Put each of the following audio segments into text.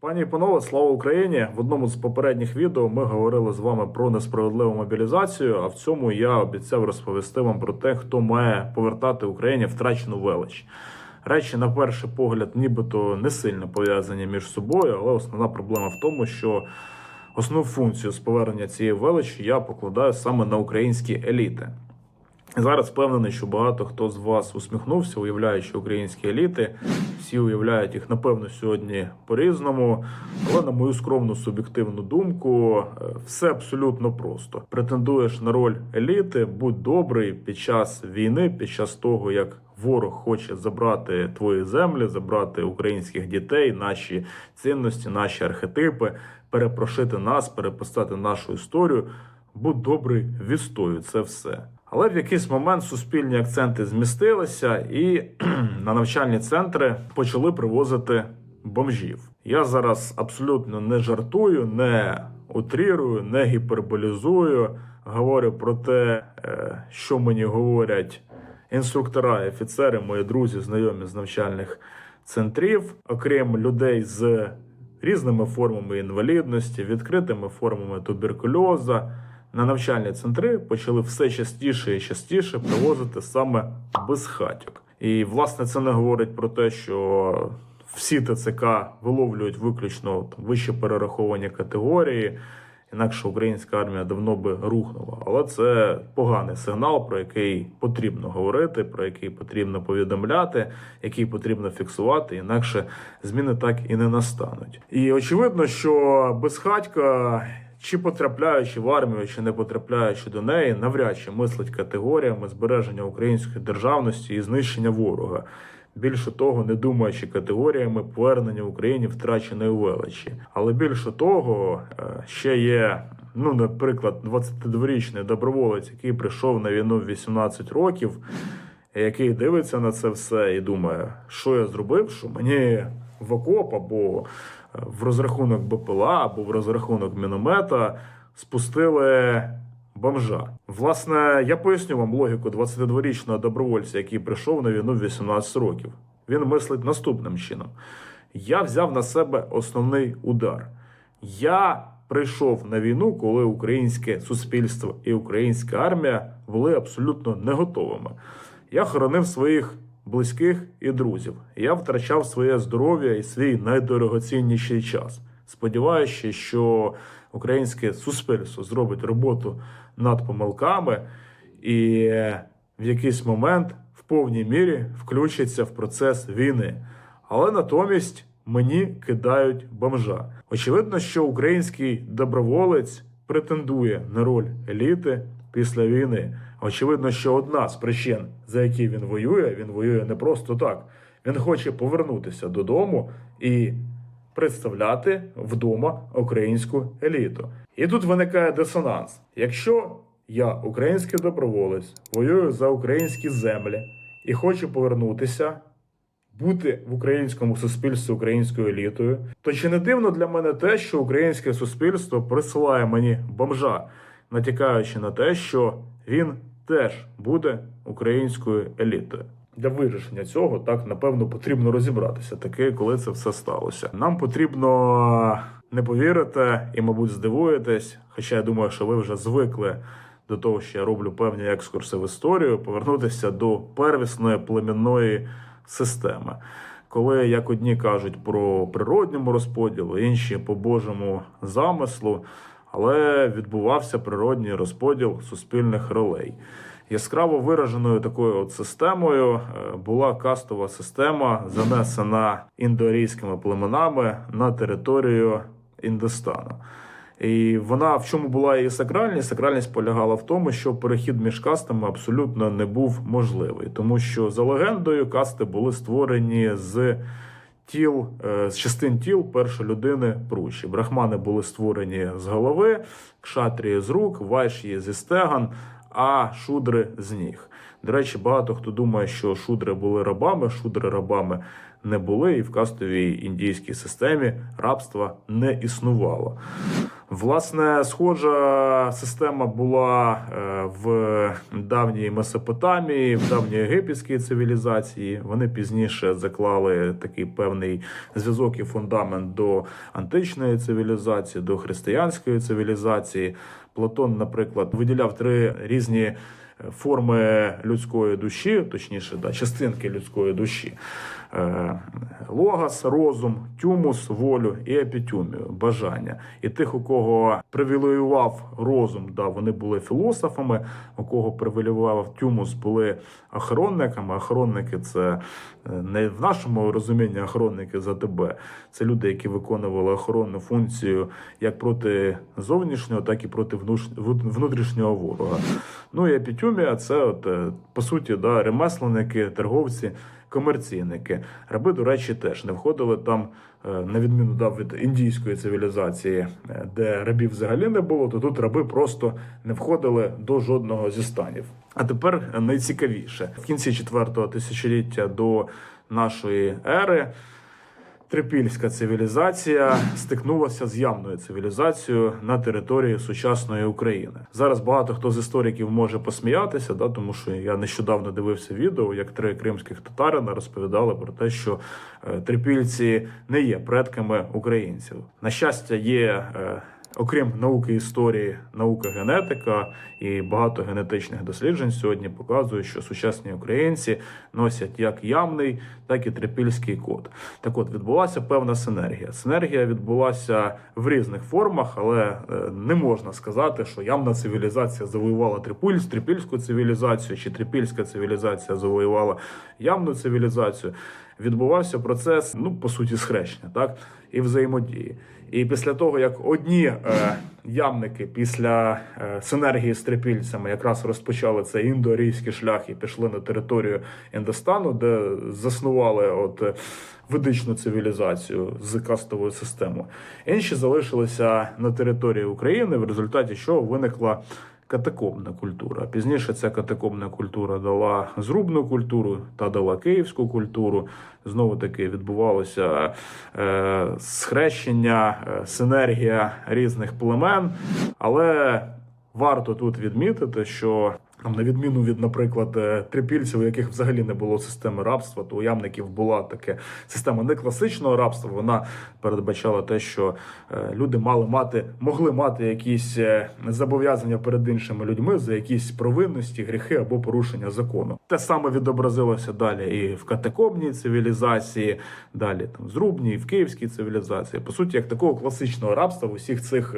Пані і панове, слава Україні! В одному з попередніх відео ми говорили з вами про несправедливу мобілізацію. А в цьому я обіцяв розповісти вам про те, хто має повертати Україні втрачену велич. Речі, на перший погляд, нібито не сильно пов'язані між собою, але основна проблема в тому, що основну функцію з повернення цієї величі я покладаю саме на українські еліти. Зараз впевнений, що багато хто з вас усміхнувся, уявляючи українські еліти. Всі уявляють їх, напевно, сьогодні по-різному. Але на мою скромну суб'єктивну думку, е, все абсолютно просто. Претендуєш на роль еліти, будь добрий під час війни, під час того, як ворог хоче забрати твої землі, забрати українських дітей, наші цінності, наші архетипи, перепрошити нас, переписати нашу історію. Будь добрий, відстоюй це все. Але в якийсь момент суспільні акценти змістилися, і на навчальні центри почали привозити бомжів. Я зараз абсолютно не жартую, не утрірую, не гіперболізую. Говорю про те, е, що мені говорять інструктора офіцери, мої друзі, знайомі з навчальних центрів, окрім людей з різними формами інвалідності, відкритими формами туберкульоза. На навчальні центри почали все частіше і частіше привозити саме без безхатьок. І власне це не говорить про те, що всі ТЦК виловлюють виключно там, вище перераховані категорії. Інакше українська армія давно би рухнула. Але це поганий сигнал, про який потрібно говорити, про який потрібно повідомляти, який потрібно фіксувати. Інакше зміни так і не настануть. І очевидно, що безхатька чи потрапляючи в армію, чи не потрапляючи до неї, навряд чи мислить категоріями збереження української державності і знищення ворога. Більше того, не думаючи категоріями повернення Україні втраченої величі. Але більше того, е, ще є, ну, наприклад, 22-річний доброволець, який прийшов на війну в 18 років, який дивиться на це все і думає, що я зробив, що мені в окоп або в розрахунок БПЛА або в розрахунок міномета спустили бомжа. Власне, я поясню вам логіку 22-річного добровольця, який прийшов на війну в 18 років. Він мислить наступним чином: я взяв на себе основний удар. Я прийшов на війну, коли українське суспільство і українська армія були абсолютно не готовими. Я хоронив своїх близьких і друзів. Я втрачав своє здоров'я і свій найдорогоцінніший час. Сподіваючись, що українське суспільство зробить роботу над помилками і в якийсь момент в повній мірі включиться в процес війни. Але натомість мені кидають бомжа. Очевидно, що український доброволець претендує на роль еліти після війни. Очевидно, що одна з причин, за які він воює, він воює не просто так. Він хоче повернутися додому і представляти вдома українську еліту. І тут виникає дисонанс. Якщо я, український доброволець, воюю за українські землі і хочу повернутися, бути в українському суспільстві українською елітою, то чи не дивно для мене те, що українське суспільство присилає мені бомжа, натякаючи на те, що він теж буде українською елітою. Для вирішення цього так напевно потрібно розібратися, таки, коли це все сталося. Нам потрібно не повірити і, мабуть, здивуєтесь. Хоча я думаю, що ви вже звикли до того, що я роблю певні екскурси в історію, повернутися до первісної племінної системи. Коли як одні кажуть про природньому розподілу, інші по Божому замислу, але відбувався природній розподіл суспільних ролей. Яскраво вираженою такою от системою е, була кастова система, занесена індоарійськими племенами на територію Індостану. І вона в чому була її сакральність? Сакральність полягала в тому, що перехід між кастами абсолютно не був можливий, тому що за легендою касти були створені з тіл, е, з частин тіл першої людини прущі. Брахмани були створені з голови, кшатрії з рук, вайші зі стеган, а шудри з ніг. До речі, багато хто думає, що шудри були рабами, шудри рабами не були, і в кастовій індійській системі рабства не існувало. Власне, схожа Система була е, в давній Месопотамії, в давній єгипетській цивілізації. Вони пізніше заклали такий певний зв'язок і фундамент до античної цивілізації, до християнської цивілізації. Платон, наприклад, виділяв три різні е, форми людської душі, точніше, да, частинки людської душі. Е, Логос, розум, тюмус, волю і епітюмію, бажання. І тих, у кого привілеював розум, да, вони були філософами, у кого привілеював тюмус, були охоронниками. Охоронники це е, не в нашому розумінні охоронники за тебе. Це люди, які виконували охоронну функцію як проти зовнішнього, так і проти внутрішнього ворога. Ну і епітюмія це, от, е, по суті, да, ремесленники, торговці комерційники. Раби, до речі, теж не входили там, е, на відміну да, від індійської цивілізації, е, де рабів взагалі не було, то тут раби просто не входили до жодного зі станів. А тепер найцікавіше в кінці четвертого тисячоліття до нашої ери. Трипільська цивілізація стикнулася з явною цивілізацією на території сучасної України. Зараз багато хто з істориків може посміятися, да, тому що я нещодавно дивився відео, як три кримських татарина розповідали про те, що е, трипільці не є предками українців. На щастя, є. Окрім науки історії, наука генетика і багато генетичних досліджень сьогодні показують, що сучасні українці носять як явний, так і трипільський код. Так от відбулася певна синергія. Синергія відбулася в різних формах, але е, не можна сказати, що явна цивілізація завоювала трипіль, трипільську цивілізацію, чи трипільська цивілізація завоювала явну цивілізацію. Відбувався процес, ну по суті, схрещення, так і взаємодії. І після того, як одні е, ямники після е, синергії з трипільцями якраз розпочали цей індоарійський шлях і пішли на територію Індостану, де заснували от е, ведичну цивілізацію з кастовою системою. Інші залишилися на території України, в результаті чого виникла катакомна культура. Пізніше ця катакомбна культура дала зрубну культуру та дала київську культуру. Знову таки відбувалося е, схрещення, е, синергія різних племен. Але варто тут відмітити, що там, на відміну від, наприклад, е, трипільців, у яких взагалі не було системи рабства, то у ямників була така система не класичного рабства. Вона передбачала те, що е, люди мали мати, могли мати якісь е, зобов'язання перед іншими людьми за якісь провинності, гріхи або порушення закону. Те саме відобразилося далі і в катакомній цивілізації, далі там в зрубній, і в київській цивілізації. По суті, як такого класичного рабства в усіх цих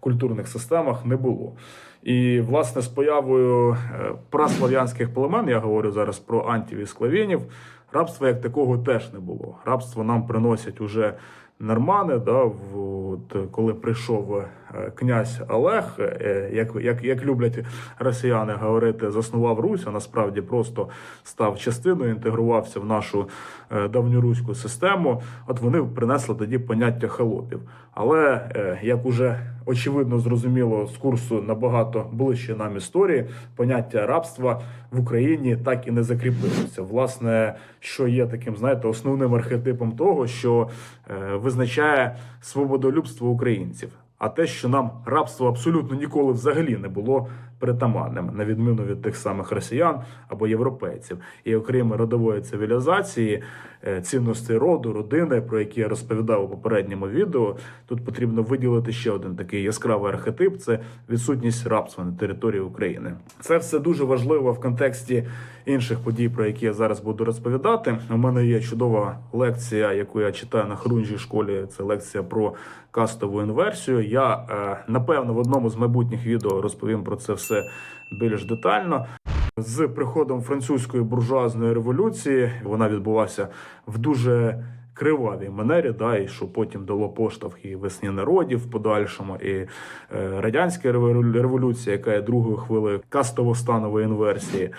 культурних системах не було. І власне з появою е, праслов'янських племен, я говорю зараз про антів і рабства як такого теж не було. Рабство нам приносять уже нормани. Да, от, коли прийшов е, князь Олег, е, як, як, як люблять росіяни говорити, заснував Русь, а насправді просто став частиною, інтегрувався в нашу е, давньоруську систему. От вони принесли тоді поняття холопів. Але як уже очевидно зрозуміло з курсу набагато ближче нам історії, поняття рабства в Україні так і не закріпилося. Власне, що є таким, знаєте, основним архетипом того, що визначає свободолюбство українців. А те, що нам рабство абсолютно ніколи взагалі не було притаманним, на відміну від тих самих росіян або європейців, і окрім родової цивілізації, е, цінностей роду, родини, про які я розповідав у попередньому відео, тут потрібно виділити ще один такий яскравий архетип: це відсутність рабства на території України. Це все дуже важливо в контексті інших подій, про які я зараз буду розповідати. У мене є чудова лекція, яку я читаю на Хрунжій школі. Це лекція про кастову інверсію. Я е, напевно в одному з майбутніх відео розповім про це все більш детально. З приходом французької буржуазної революції вона відбулася в дуже кривавій манері, да, і що потім дало поштовх і весні народів в подальшому, і е, радянська револю- революція, яка є другою хвилею кастово-станової інверсії.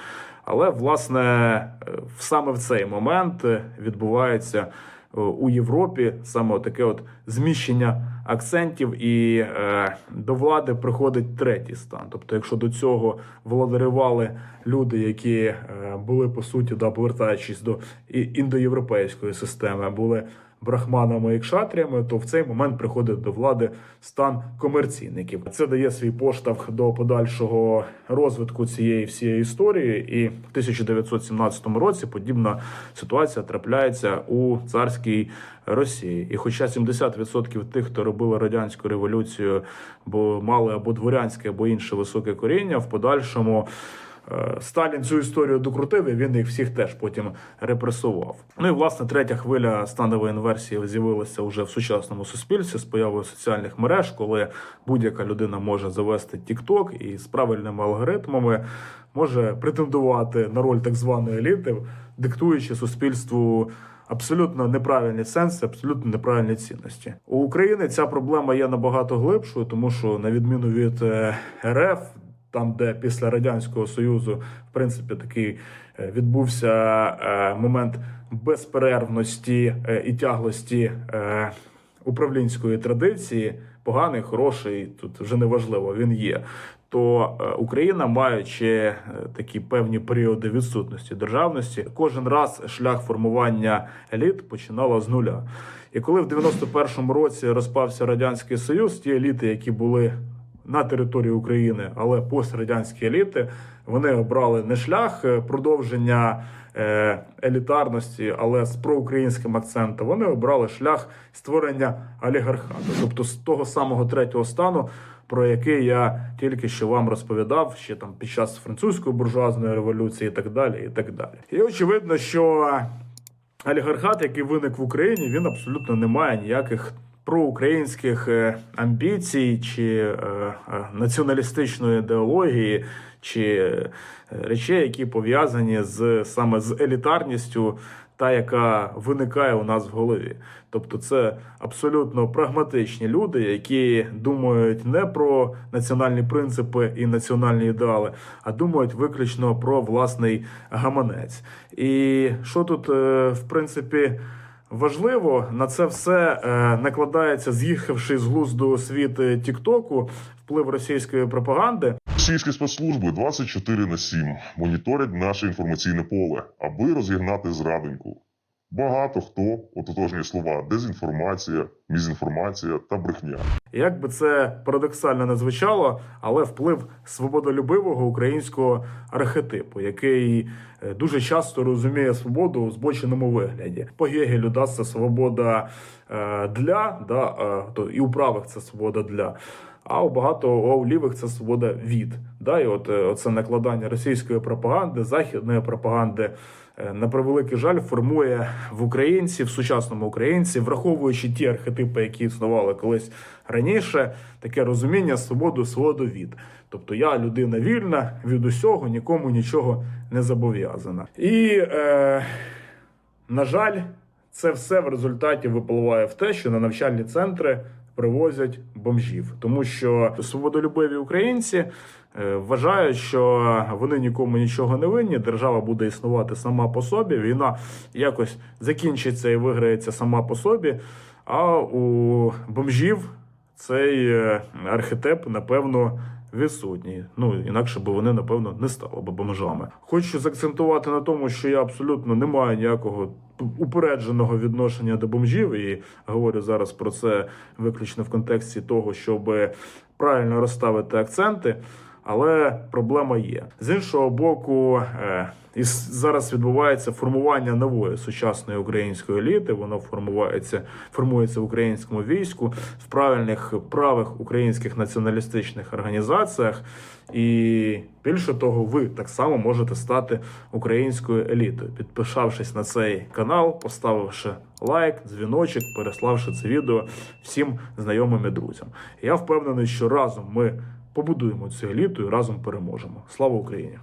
Але власне е, саме в цей момент е, відбувається у Європі саме таке от зміщення акцентів, і е, до влади приходить третій стан. Тобто, якщо до цього владарювали люди, які е, були по суті, да, повертаючись до індоєвропейської системи, були брахманами і кшатріями, то в цей момент приходить до влади стан комерційників. Це дає свій поштовх до подальшого розвитку цієї всієї історії. І в 1917 році подібна ситуація трапляється у царській Росії. І хоча 70% тих, хто робили радянську революцію, бо мали або дворянське, або інше високе коріння, в подальшому. Е, Сталін цю історію докрутив, і він їх всіх теж потім репресував. Ну і власне третя хвиля станової інверсії з'явилася вже в сучасному суспільстві з появою соціальних мереж, коли будь-яка людина може завести TikTok і з правильними алгоритмами може претендувати на роль так званої еліти, диктуючи суспільству. Абсолютно неправильні сенси, абсолютно неправильні цінності. У України ця проблема є набагато глибшою, тому що на відміну від е, РФ, там, де після радянського союзу, в принципі, такий е, відбувся е, момент безперервності і тяглості управлінської традиції, поганий, хороший, тут вже не важливо, він є. То е, Україна, маючи е, такі певні періоди відсутності державності, кожен раз шлях формування еліт починала з нуля. І коли в 91-му році розпався радянський союз, ті еліти, які були на території України, але пострадянські еліти, вони обрали не шлях е, продовження елітарності, але з проукраїнським акцентом. Вони обрали шлях створення олігархату, тобто з того самого третього стану. Про який я тільки що вам розповідав ще там під час французької буржуазної революції, і так далі, і так далі. І очевидно, що олігархат, який виник в Україні, він абсолютно не має ніяких проукраїнських е, амбіцій чи е, е, націоналістичної ідеології, чи е, речей, які пов'язані з саме з елітарністю, та яка виникає у нас в голові. Тобто, це абсолютно прагматичні люди, які думають не про національні принципи і національні ідеали, а думають виключно про власний гаманець. І що тут, е, в принципі. Важливо на це все е, накладається, з'їхавши з глузду світ е, Тіктоку, вплив російської пропаганди. Російські спецслужби 24 на 7 моніторять наше інформаційне поле, аби розігнати зрадоньку. Багато хто ототожнює слова дезінформація, мізінформація та брехня. Як би це парадоксально не звучало, але вплив свободолюбивого українського архетипу, який е, дуже часто розуміє свободу у збоченому вигляді. По Гегелю да, це свобода е, для, да, е, то і у правих це свобода для. А у багато у лівих це свобода від. Да, і от е, це накладання російської пропаганди, західної пропаганди. е, На превеликий жаль, формує в українці, в сучасному українці, враховуючи ті архетипи, які існували колись раніше, таке розуміння свободу, свободу від. Тобто я людина вільна від усього, нікому нічого не зобов'язана. І, е, на жаль, це все в результаті випливає в те, що на навчальні центри привозять бомжів, тому що свободолюбиві українці е, вважають, що вони нікому нічого не винні. Держава буде існувати сама по собі. Війна якось закінчиться і виграється сама по собі. А у бомжів цей е, архетип, напевно, відсутній. Ну інакше би вони, напевно, не стали б бомжами. Хочу заакцентувати на тому, що я абсолютно не маю ніякого упередженого відношення до бомжів, і говорю зараз про це виключно в контексті того, щоб правильно розставити акценти. Але проблема є з іншого боку. Е, і зараз відбувається формування нової сучасної української еліти. Воно формується, формується в українському війську в правильних правих українських націоналістичних організаціях. І більше того, ви так само можете стати українською елітою, підписавшись на цей канал, поставивши лайк, дзвіночок, переславши це відео всім знайомим і друзям. Я впевнений, що разом ми побудуємо цю еліту і разом переможемо. Слава Україні!